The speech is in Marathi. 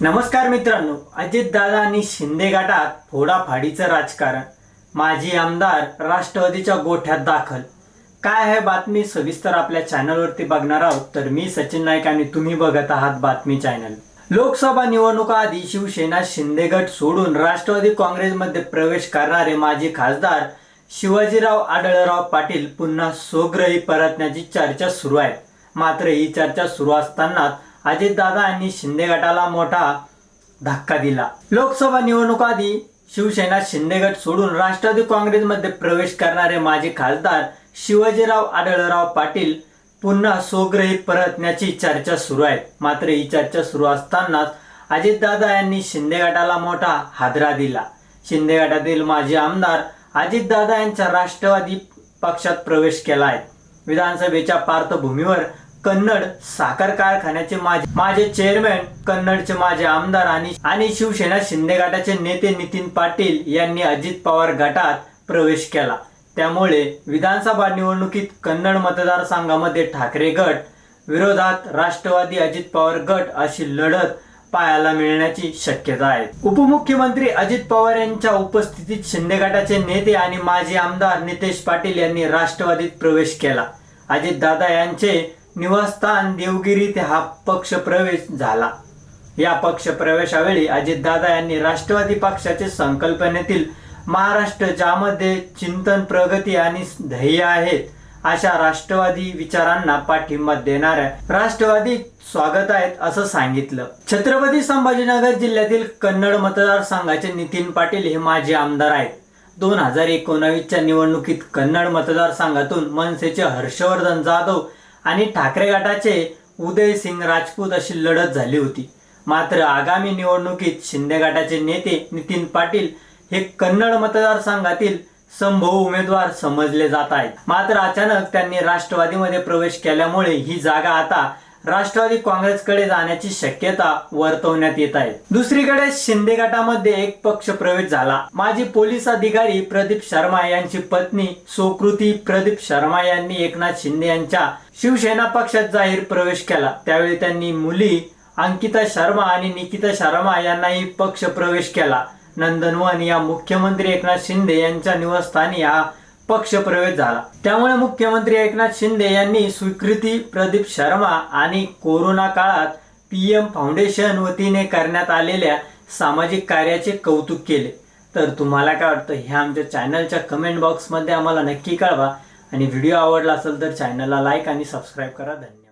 नमस्कार मित्रांनो अजितदादा आणि शिंदे गटात फोडाफाडीचं राजकारण. माजी आमदार राष्ट्रवादीच्या गोठ्यात दाखल. काय आहे बातमी? सविस्तर आपल्या चॅनलवरती बघणार आहोत. तर मी सचिन नाईक आणि तुम्ही बघत आहात बातमी चॅनल. लोकसभा निवडणुका आधी शिवसेना शिंदे गट सोडून राष्ट्रवादी काँग्रेसमध्ये प्रवेश करणारे माजी खासदार शिवाजीराव आढळराव पाटील पुन्हा सोग्रही परतण्याची चर्चा सुरू आहे. मात्र ही चर्चा सुरू असतानाच अजितदादा यांनी शिंदे गटाला मोठा धक्का दिला. लोकसभा निवडणुकाआधी शिवसेना शिंदे गट सोडून राष्ट्रवादी काँग्रेसमध्ये प्रवेश करणारे माजी खासदार शिवाजीराव आढळराव पाटील पुन्हा स्वग्रही परतण्याची चर्चा सुरू आहे मात्र ही चर्चा सुरू असतानाच अजितदादा यांनी शिंदे गटाला मोठा हादरा दिला. शिंदे गटातील माजी आमदार अजितदादा यांच्या राष्ट्रवादी पक्षात प्रवेश केला आहे. विधानसभेच्या पार्श्वभूमीवर कन्नड साखर कारखान्याचे माझे माझे चेअरमॅन कन्नडचे माझे आमदार आणि आणि शिवसेना शिंदे गटाचे नेते नितीन पाटील यांनी अजित पवार गटात प्रवेश केला. त्यामुळे विधानसभा निवडणुकीत कन्नड मतदारसंघामध्ये ठाकरे गट विरोधात राष्ट्रवादी अजित पवार गट अशी लढत पाहायला मिळण्याची शक्यता आहे. उपमुख्यमंत्री अजित पवार यांच्या उपस्थितीत शिंदे गटाचे नेते आणि माजी आमदार नितेश पाटील यांनी राष्ट्रवादीत प्रवेश केला. अजितदादा यांचे निवासस्थान देवगिरीत हा पक्ष प्रवेश झाला. या पक्ष प्रवेशावेळी अजितदादा यांनी राष्ट्रवादी पक्षाचे संकल्पनेतील महाराष्ट्र ज्यामध्ये चिंतन प्रगती आणि ध्येय आहेत अशा राष्ट्रवादी विचारांना पाठिंबा देणाऱ्या राष्ट्रवादी स्वागत आहेत असं सांगितलं. छत्रपती संभाजीनगर जिल्ह्यातील कन्नड मतदारसंघाचे नितीन पाटील हे माजी आमदार आहेत. दोन हजार एकोणावीसच्या निवडणुकीत कन्नड मतदारसंघातून मनसेचे हर्षवर्धन जाधव आणि ठाकरे गटाचे उदय सिंग राजपूत अशी लढत झाली होती. मात्र आगामी निवडणुकीत शिंदे गटाचे नेते नितीन पाटील हे कन्नड मतदारसंघातील संभव उमेदवार समजले जात आहेत. मात्र अचानक त्यांनी राष्ट्रवादीमध्ये प्रवेश केल्यामुळे ही जागा आता राष्ट्रवादी काँग्रेसकडे जाण्याची शक्यता वर्तवण्यात येत आहे. दुसरीकडे शिंदे गटामध्ये एक पक्ष प्रवेश झाला. माजी पोलीस अधिकारी प्रदीप शर्मा यांची पत्नी सोकृती प्रदीप शर्मा यांनी एकनाथ शिंदे यांच्या शिवसेना पक्षात जाहीर प्रवेश केला. त्यावेळी त्यांनी मुली अंकिता शर्मा आणि निकिता शर्मा यांनाही पक्ष प्रवेश केला. नंदनवन या मुख्यमंत्री एकनाथ शिंदे यांच्या निवासस्थानी हा पक्ष प्रवेश झाला. त्यामुळे मुख्यमंत्री एकनाथ शिंदे यांनी स्वीकृती प्रदीप शर्मा आणि कोरोना काळात पी एम फाउंडेशन वतीने करण्यात आलेल्या सामाजिक कार्याचे कौतुक केले. तर तुम्हाला काय वाटतं? हे आमच्या चॅनलच्या कमेंट बॉक्समध्ये आम्हाला नक्की कळवा. आणि व्हिडिओ आवडला असेल तर चॅनलला लाईक आणि सबस्क्राईब करा. धन्यवाद.